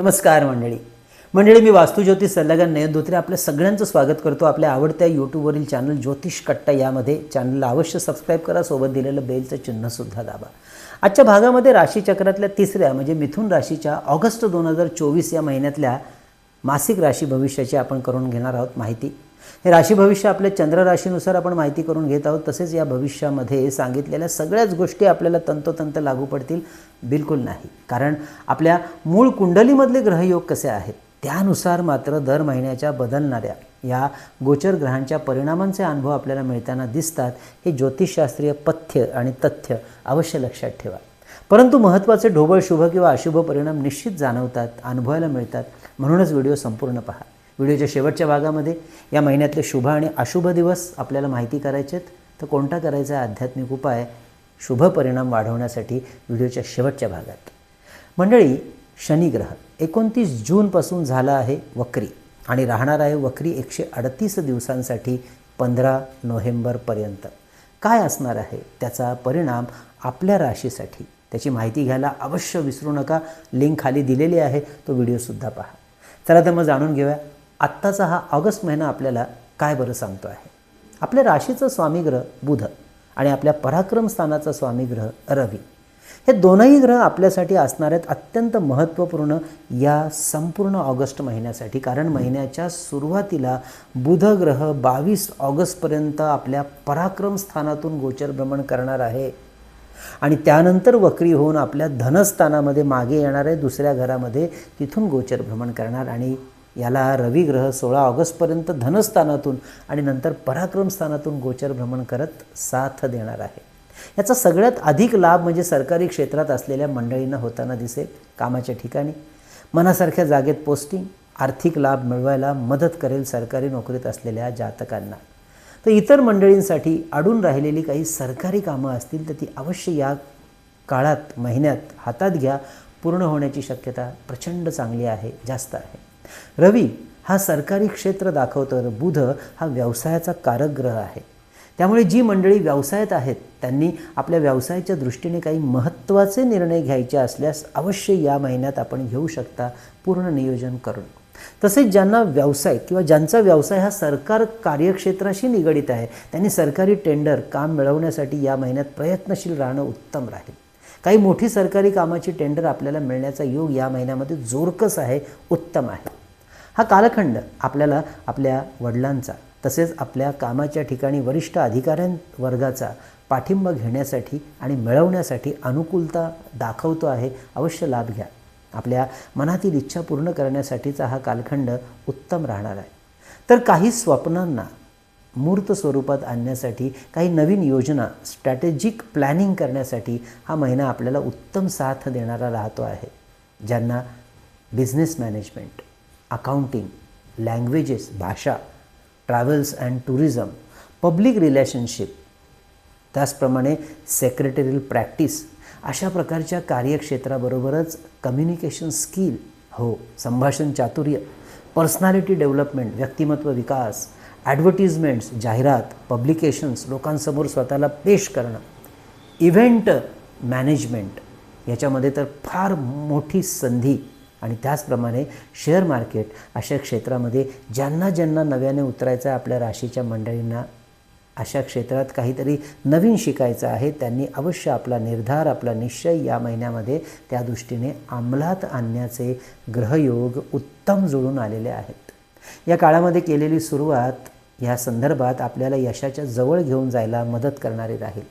नमस्कार मंडळी. मंडळी मी वास्तुज्योतिष सल्लागार नयन धोत्रे आपल्या सगळ्यांचं स्वागत करतो आपल्या आवडत्या यूट्यूबवरील चॅनल ज्योतिष कट्टा यामध्ये. चॅनलला अवश्य सबस्क्राईब करा सोबत दिलेलं बेलचं चिन्हसुद्धा दाबा. आजच्या भागामध्ये राशीचक्रातल्या तिसऱ्या म्हणजे मिथुन राशीच्या ऑगस्ट दोन हजार चोवीस या महिन्यातल्या मासिक राशी भविष्याची आपण करून घेणार आहोत माहिती. हे राशी भविष्य आपल्या चंद्र राशीनुसार आपण माहिती करून घेत आहोत. तसेच या भविष्यामध्ये सांगितलेल्या सगळ्याच गोष्टी आपल्याला तंतोतंत लागू पडतील. बिलकुल नाही. कारण आपल्या मूळ कुंडलीमधले ग्रहयोग कसे आहेत? त्यानुसार मात्र दर महिन्याच्या बदलणाऱ्या या गोचर ग्रहांच्या परिणामांचे अनुभव आपल्याला मिळताना दिसतात. हे ज्योतिषशास्त्रीय पथ्य आणि तथ्य अवश्य लक्षात ठेवा. परंतु महत्त्वाचे ढोबळ शुभ किंवा अशुभ परिणाम निश्चित जाणवतात अनुभवायला मिळतात. म्हणूनच व्हिडिओ संपूर्ण पहा. व्हिडिओच्या शेवटच्या भागामध्ये या महिन्यातले शुभ आणि अशुभ दिवस आपल्याला माहिती करायचे आहेत. तर कोणता करायचा आहे आध्यात्मिक उपाय शुभ परिणाम वाढवण्यासाठी व्हिडिओच्या शेवटच्या भागात. मंडळी शनिग्रह एकोणतीस जूनपासून झाला आहे वक्री आणि राहणार आहे वक्री एकशे अडतीस दिवसांसाठी पंधरा नोव्हेंबरपर्यंत काय असणार आहे? त्याचा परिणाम आपल्या राशीसाठी. त्याची माहिती घ्यायला अवश्य विसरू नका. लिंक खाली दिलेली आहे. तो व्हिडिओसुद्धा पहा. चला तर मग जाणून घेऊया. आत्ताचा हा ऑगस्ट महिना आपल्याला काय बरं सांगतो आहे? आपल्या राशीचं स्वामीग्रह बुध आणि आपल्या पराक्रम स्थानाचा स्वामीग्रह रवी. हे दोनही ग्रह आपल्यासाठी असणार आहेत अत्यंत महत्त्वपूर्ण या संपूर्ण ऑगस्ट महिन्यासाठी. कारण महिन्याच्या सुरुवातीला बुध ग्रह बावीस ऑगस्टपर्यंत आपल्या पराक्रम स्थानातून गोचर भ्रमण करणार आहे. आणि त्यानंतर वक्री होऊन आपल्या धनस्थानामध्ये मागे येणार आहे दुसऱ्या घरामध्ये तिथून गोचर भ्रमण करणार. आणि याला रवी ग्रह सोळा ऑगस्टपर्यंत धनस्थानातून आणि नंतर पराक्रम स्थानातून गोचर भ्रमण करत साथ देणार आहे. याचा सगळ्यात अधिक लाभ म्हणजे सरकारी क्षेत्रात असलेल्या मंडळींना होताना दिसेल कामाच्या ठिकाणी. मनासारख्या जागेत पोस्टिंग आर्थिक लाभ मिळवायला मदत करेल सरकारी नोकरीत असलेल्या जातकांना. तर इतर मंडळींसाठी अडून राहिलेली काही सरकारी कामं असतील तर ती अवश्य या काळात महिन्यात हातात घ्या. पूर्ण होण्याची शक्यता प्रचंड चांगली आहे जास्त आहे. रवी हा सरकारी क्षेत्र दाखवतो तर बुध हा व्यवसायाचा कारक ग्रह आहे. त्यामुळे जी मंडळी व्यवसायात आहेत त्यांनी आपल्या व्यवसायाच्या दृष्टीने काही महत्त्वाचे निर्णय घ्यायचे असल्यास अवश्य या महिन्यात आपण घेऊ शकता पूर्ण नियोजन करून. तसेच ज्यांना व्यवसाय किंवा ज्यांचा व्यवसाय हा सरकार कार्यक्षेत्राशी निगडित आहे त्यांनी सरकारी टेंडर काम मिळवण्यासाठी या महिन्यात प्रयत्नशील राहणं उत्तम राहील. काही मोठी सरकारी कामाची टेंडर आपल्याला मिळण्याचा योग या महिन्यामध्ये जोरकस आहे उत्तम आहे. हा कालखंड आपल्याला आपल्या वडिलांचा तसेच आपल्या कामाच्या ठिकाणी वरिष्ठ अधिकाऱ्यां वर्गाचा पाठिंबा घेण्यासाठी आणि मिळवण्यासाठी अनुकूलता दाखवतो आहे अवश्य लाभ घ्या. आपल्या मनातील इच्छा पूर्ण करण्यासाठीचा हा कालखंड उत्तम राहणार आहे. तर काही स्वप्नांना मूर्त स्वरूपात आणण्यासाठी काही नवीन योजना स्ट्रॅटेजिक प्लॅनिंग करण्यासाठी हा महिना आपल्याला उत्तम साथ देणारा राहतो आहे ज्यांना बिझनेस मॅनेजमेंट अकाउंटिंग लँग्वेजेस भाषा travels and tourism public relationship त्याचप्रमाणे सेक्रेटरील प्रॅक्टिस अशा प्रकारच्या कार्यक्षेत्राबरोबरच कम्युनिकेशन स्किल हो संभाषण चातुर्य पर्सनॅलिटी डेव्हलपमेंट व्यक्तिमत्व विकास ॲडव्हर्टिजमेंट्स जाहिरात पब्लिकेशन्स लोकांसमोर स्वतःला पेश करणं इव्हेंट मॅनेजमेंट याच्यामध्ये तर फार मोठी संधी आणि त्याचप्रमाणे शेअर मार्केट अशा क्षेत्रामध्ये ज्यांना ज्यांना नव्याने उतरायचं आहे आपल्या राशीच्या मंडळींना अशा क्षेत्रात काहीतरी नवीन शिकायचं आहे त्यांनी अवश्य आपला निर्धार आपला निश्चय या महिन्यामध्ये त्या दृष्टीने अंमलात आणण्याचे ग्रहयोग उत्तम जुळून आलेले आहेत. या काळामध्ये केलेली सुरुवात या संदर्भात आपल्याला यशाच्या जवळ घेऊन जायला मदत करणारी राहील.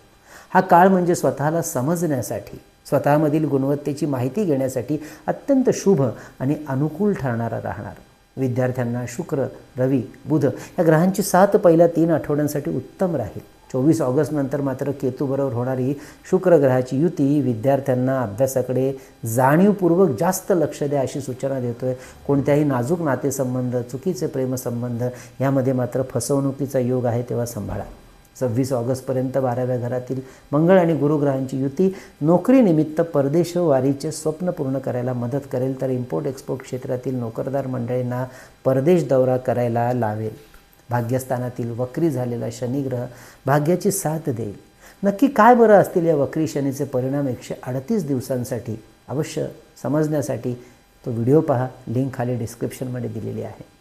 हा काळ म्हणजे स्वतःला समजण्यासाठी स्वतःमधील गुणवत्तेची माहिती घेण्यासाठी अत्यंत शुभ आणि अनुकूल ठरणारा राहणार. विद्यार्थ्यांना शुक्र रवी बुध या ग्रहांची सात पहिल्या तीन आठवड्यांसाठी उत्तम राहील. चोवीस ऑगस्टनंतर मात्र केतूबरोबर होणारी शुक्र ग्रहाची युती विद्यार्थ्यांना अभ्यासाकडे जाणीवपूर्वक जास्त लक्ष द्या अशी सूचना देतो आहे कोणत्याही नाजूक नातेसंबंध चुकीचे प्रेमसंबंध यामध्ये मात्र फसवणुकीचा योग आहे तेव्हा सांभाळा. सव्वीस ऑगस्टपर्यंत बाराव्या घरातील मंगळ आणि गुरुग्रहांची युती नोकरीनिमित्त परदेशवारीचे स्वप्न पूर्ण करायला मदत करेल तर इम्पोर्ट एक्सपोर्ट क्षेत्रातील नोकरदार मंडळींना परदेश दौरा करायला लावेल. भाग्यस्थानातील वक्री झालेला शनिग्रह भाग्याची साथ देईल. नक्की काय बरं असतील या वक्री शनीचे परिणाम एकशे अडतीस दिवसांसाठी? अवश्य समजण्यासाठी तो व्हिडिओ पहा. लिंक खाली डिस्क्रिप्शनमध्ये दिलेली आहे.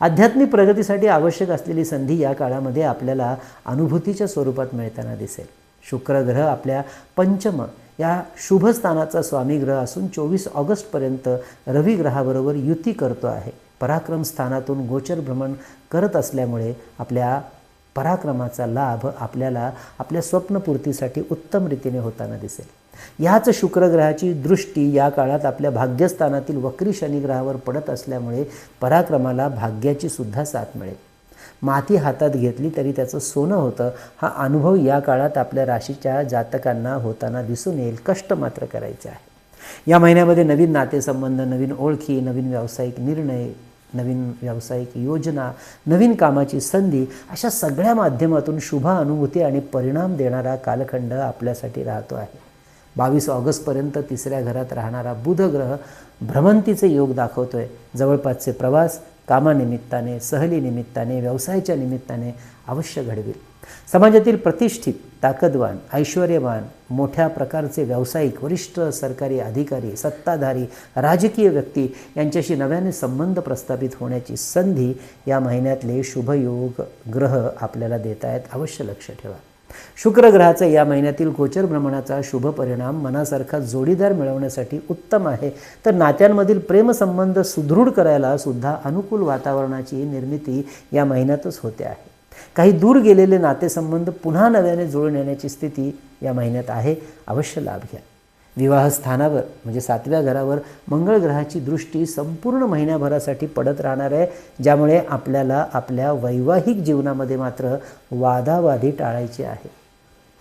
आध्यात्मिक प्रगतीसाठी आवश्यक असलेली संधी या काळामध्ये आपल्याला अनुभूतीच्या स्वरूपात मिळताना दिसेल. शुक्र ग्रह आपल्या पंचम या शुभ स्थानाचा स्वामी ग्रह असून चोवीस ऑगस्टपर्यंत रवी ग्रहाबरोबर युती करतो आहे. पराक्रम स्थानातून गोचर भ्रमण करत असल्यामुळे आपल्या पराक्रमाचा लाभ आपल्याला आपल्या स्वप्नपूर्तीसाठी उत्तम रीतीने होताना दिसेल. याच शुक्रग्रहाची दृष्टी या काळात आपल्या भाग्यस्थानातील वक्री शनिग्रहावर पडत असल्यामुळे पराक्रमाला भाग्याची सुद्धा साथ मिळेल. माती हातात घेतली तरी त्याचं सोनं होतं हा अनुभव या काळात आपल्या राशीच्या जातकांना होताना दिसून येईल कष्ट मात्र करायचे आहे. या महिन्यामध्ये नवीन नातेसंबंध नवीन ओळखी नवीन व्यावसायिक निर्णय नवीन व्यावसायिक योजना नवीन कामाची संधी अशा सगळ्या माध्यमातून शुभ अनुभूती आणि परिणाम देणारा कालखंड आपल्यासाठी राहतो आहे. बावीस ऑगस्टपर्यंत तिसऱ्या घरात राहणारा बुधग्रह भ्रमंतीचे योग दाखवतोय. जवळपासचे प्रवास कामानिमित्ताने सहलीनिमित्ताने व्यवसायाच्या निमित्ताने अवश्य घडवेल. समाजातील प्रतिष्ठित ताकदवान ऐश्वर्यवान मोठ्या प्रकारचे व्यावसायिक वरिष्ठ सरकारी अधिकारी सत्ताधारी राजकीय व्यक्ती यांच्याशी नव्याने संबंध प्रस्थापित होण्याची संधी या महिन्यातले शुभयोग ग्रह आपल्याला देत आहेत अवश्य लक्ष ठेवा. शुक्रग्रहाचा या महिन्यातील गोचर भ्रमणाचा शुभ परिणाम मनासारखा जोडीदार मिळवण्यासाठी उत्तम आहे. तर नात्यांमधील प्रेमसंबंध सुदृढ करायला सुद्धा अनुकूल वातावरणाची निर्मिती या महिन्यातच होते आहे. काही दूर गेलेले नातेसंबंध पुन्हा नव्याने जुळून येण्याची स्थिती या महिन्यात आहे. अवश्य लाभ घ्या. विवाहस्थानावर म्हणजे सातव्या घरावर मंगळ ग्रहाची दृष्टी संपूर्ण महिन्याभरासाठी पडत राहणार आहे ज्यामुळे आपल्याला आपल्या वैवाहिक जीवनामध्ये मात्र वादावादी टाळायची आहे.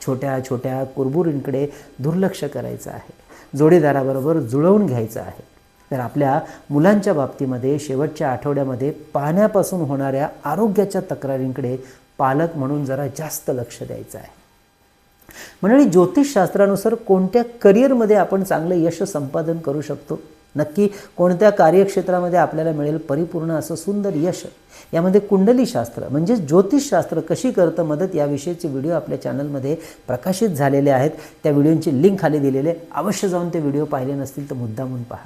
छोट्या छोट्या कुरबुरींकडे दुर्लक्ष करायचं आहे जोडीदाराबरोबर जुळवून घ्यायचं आहे. तर आपल्या मुलांच्या बाबतीमध्ये शेवटच्या आठवड्यामध्ये पाण्यापासून होणाऱ्या आरोग्याच्या तक्रारींकडे पालक म्हणून जरा जास्त लक्ष द्यायचं आहे. मंडळी ज्योतिषशास्त्रानुसार कोणत्या करिअरमध्ये आपण चांगलं यश संपादन करू शकतो? नक्की कोणत्या कार्यक्षेत्रामध्ये आपल्याला मिळेल परिपूर्ण असं सुंदर यश? यामध्ये कुंडलीशास्त्र म्हणजे ज्योतिषशास्त्र कशी करतं मदत याविषयीचे व्हिडिओ आपल्या चॅनलमध्ये प्रकाशित झालेले आहेत. त्या व्हिडिओंची लिंक खाली दिलेले अवश्य जाऊन ते व्हिडिओ पाहिले नसतील तर मुद्दामून पहा.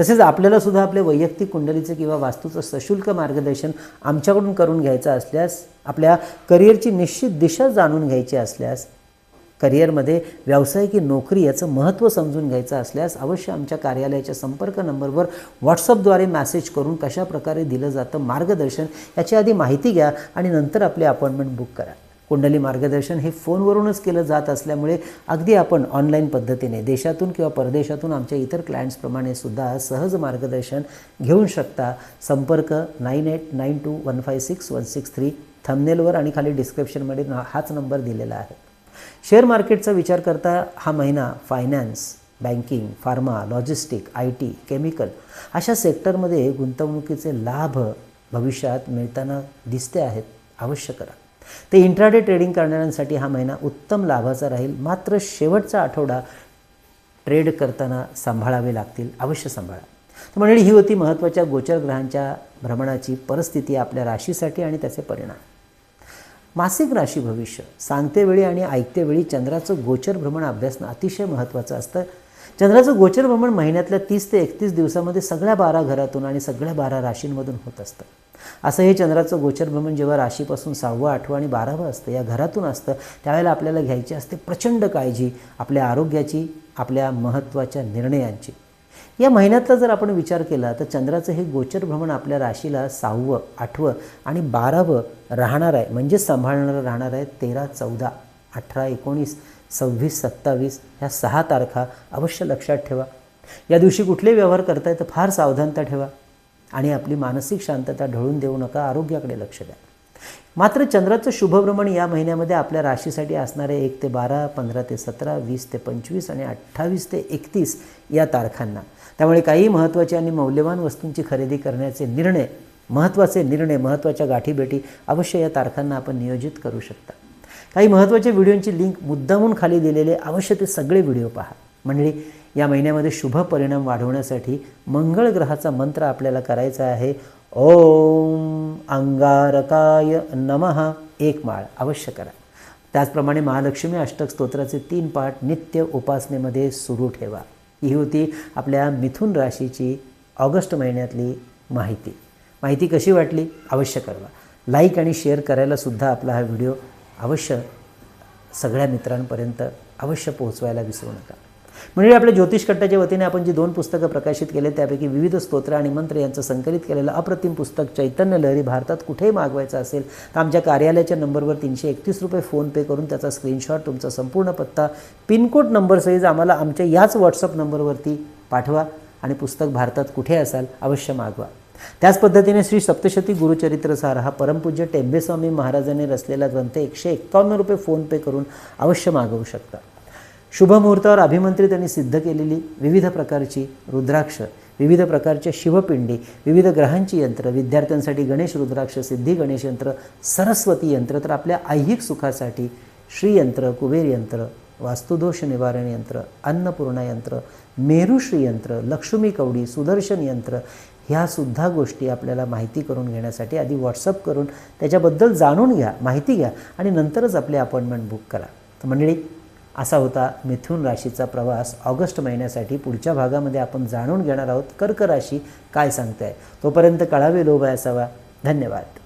तसेच आपल्याला सुद्धा आपले वैयक्तिक कुंडलीचं किंवा वास्तूचं सशुल्क मार्गदर्शन आमच्याकडून करून घ्यायचं असल्यास आपल्या करिअरची निश्चित दिशा जाणून घ्यायची असल्यास करिअरमध्ये व्यावसायिकी नोकरी याचं महत्त्व समजून घ्यायचं असल्यास अवश्य आमच्या कार्यालयाच्या संपर्क नंबरवर व्हॉट्सअपद्वारे मॅसेज करून कशा प्रकारे दिलं जातं मार्गदर्शन याची आधी माहिती घ्या आणि नंतर आपली अपॉइंटमेंट बुक करा. कुंडली मार्गदर्शन हे फोनवरूनच केलं जात असल्यामुळे अगदी आपण ऑनलाईन पद्धतीने देशातून किंवा परदेशातून आमच्या इतर क्लायंट्सप्रमाणे सुद्धा सहज मार्गदर्शन घेऊ शकता. संपर्क nine eight nine two one five six one six three थमनेलवर आणि खाली डिस्क्रिप्शनमध्ये हाच नंबर दिलेला आहे. शेअर मार्केटचा विचार करता हा महिना finance banking pharma logistic I T chemical अशा सेक्टरमध्ये गुंतवणुकीचे लाभ भविष्यात मिळताना दिसते आहेत अवश्य करा. ते इंट्राडे ट्रेडिंग करणाऱ्यांसाठी हा महिना उत्तम लाभाचा राहील. मात्र शेवटचा आठवडा ट्रेड करताना सांभाळावे लागतील अवश्य सांभाळा. तर मंडळी ही होती महत्त्वाच्या गोचर ग्रहांच्या भ्रमणाची परिस्थिती आपल्या राशीसाठी आणि त्याचे परिणाम. मासिक राशी भविष्य. सांगते वेळी आणि ऐकते वेळी चंद्राचं गोचर भ्रमण अभ्यासणं अतिशय महत्त्वाचं असतं. चंद्राचं गोचर भ्रमण महिन्यातल्या तीस ते एकतीस दिवसामध्ये सगळ्या बारा घरातून आणि सगळ्या बारा राशींमधून होत असतं. असं हे चंद्राचं गोचर भ्रमण जेव्हा राशीपासून सहावं आठवं आणि बारावं असतं या घरातून असतं त्यावेळेला आपल्याला घ्यायची असते प्रचंड काळजी आपल्या आरोग्याची आपल्या महत्त्वाच्या निर्णयांची. या महिन्यातला जर आपण विचार केला तर चंद्राचं हे गोचर भ्रमण आपल्या राशीला सहावं आठवं आणि बारावं राहणार आहे. म्हणजे सांभाळणारं राहणार आहे तेरा चौदा अठरा एकोणीस सव्वीस सत्तावीस ह्या सहा तारखा अवश्य लक्षात ठेवा. या दिवशी कुठले व्यवहार करताय तर फार सावधानता ठेवा आणि आपली मानसिक शांतता ढळून देऊ नका आरोग्याकडे लक्ष द्या. मात्र चंद्राचं शुभभ्रमण या महिन्यामध्ये आपल्या राशीसाठी असणारे एक ते बारा पंधरा ते सतरा वीस ते पंचवीस आणि अठ्ठावीस ते एकतीस या तारखांना. त्यामुळे काही महत्त्वाचे आणि मौल्यवान वस्तूंची खरेदी करण्याचे निर्णय महत्त्वाचे निर्णय महत्त्वाच्या गाठीभेटी अवश्य या तारखांना आपण नियोजित करू शकता. काही महत्त्वाच्या व्हिडिओंची लिंक मुद्दामून खाली दिलेले अवश्य ते सगळे व्हिडिओ पहा. मंडळी या महिन्यामध्ये शुभ परिणाम वाढवण्यासाठी मंगळ ग्रहाचा मंत्र आपल्याला करायचा आहे. ओम अंगारकाय नमः. एक माळ अवश्य करा. त्याचप्रमाणे महालक्ष्मी अष्टक स्तोत्राचे तीन पाठ नित्य उपासनेमध्ये सुरू ठेवा. ही होती आपल्या मिथुन राशीची ऑगस्ट महिन्यातली माहिती. माहिती कशी वाटली? अवश्य कळवा. लाईक आणि शेअर करायलासुद्धा आपला हा व्हिडिओ अवश्य सगळ्या मित्रांपर्यंत अवश्य पोहोचवायला विसरू नका. म्हणजे आपल्या ज्योतिष कट्टाच्या वतीने आपण जी दोन पुस्तकं प्रकाशित केले त्यापैकी विविध स्तोत्र आणि मंत्र यांचं संकलित केलेलं अप्रतिम पुस्तक चैतन्य लहरी भारतात कुठेही मागवायचं असेल तर आमच्या कार्यालयाच्या नंबरवर तीनशे एकतीस रुपये फोनपे करून त्याचा स्क्रीनशॉट तुमचा संपूर्ण पत्ता पिनकोड नंबरसहित आम्हाला आमच्या याच व्हॉट्सअप नंबरवरती पाठवा आणि पुस्तक भारतात कुठे असाल अवश्य मागवा. त्याच पद्धतीने श्री सप्तशती गुरुचरित्रसार हा परमपूज्य टेंबेस्वामी महाराजांनी रचलेला ग्रंथ एकशे एक्कावन्न रुपये फोनपे करून अवश्य मागवू शकता. शुभमुहूर्तावर अभिमंत्री त्यांनी सिद्ध केलेली विविध प्रकारची रुद्राक्ष विविध प्रकारच्या शिवपिंडी विविध ग्रहांची यंत्र विद्यार्थ्यांसाठी गणेश रुद्राक्ष सिद्धी गणेश यंत्र सरस्वती यंत्र तर आपल्या ऐहिक सुखासाठी श्रीयंत्र कुबेर यंत्र वास्तुदोष निवारण यंत्र अन्नपूर्णा यंत्र मेरुश्री यंत्र लक्ष्मी कवडी सुदर्शन यंत्र ह्यासुद्धा गोष्टी आपल्याला माहिती करून घेण्यासाठी आधी व्हॉट्सअप करून त्याच्याबद्दल जाणून घ्या माहिती घ्या आणि नंतरच आपली अपॉइंटमेंट बुक करा. तर मंडळी असा होता मिथुन राशीचा प्रवास. ऑगस्ट महिन्यासाठी पुढच्या भागामध्ये आपण जाणून घेणार आहोत कर्क राशी काय सांगते. आहे तोपर्यंत कळावे लोभ असावा. धन्यवाद.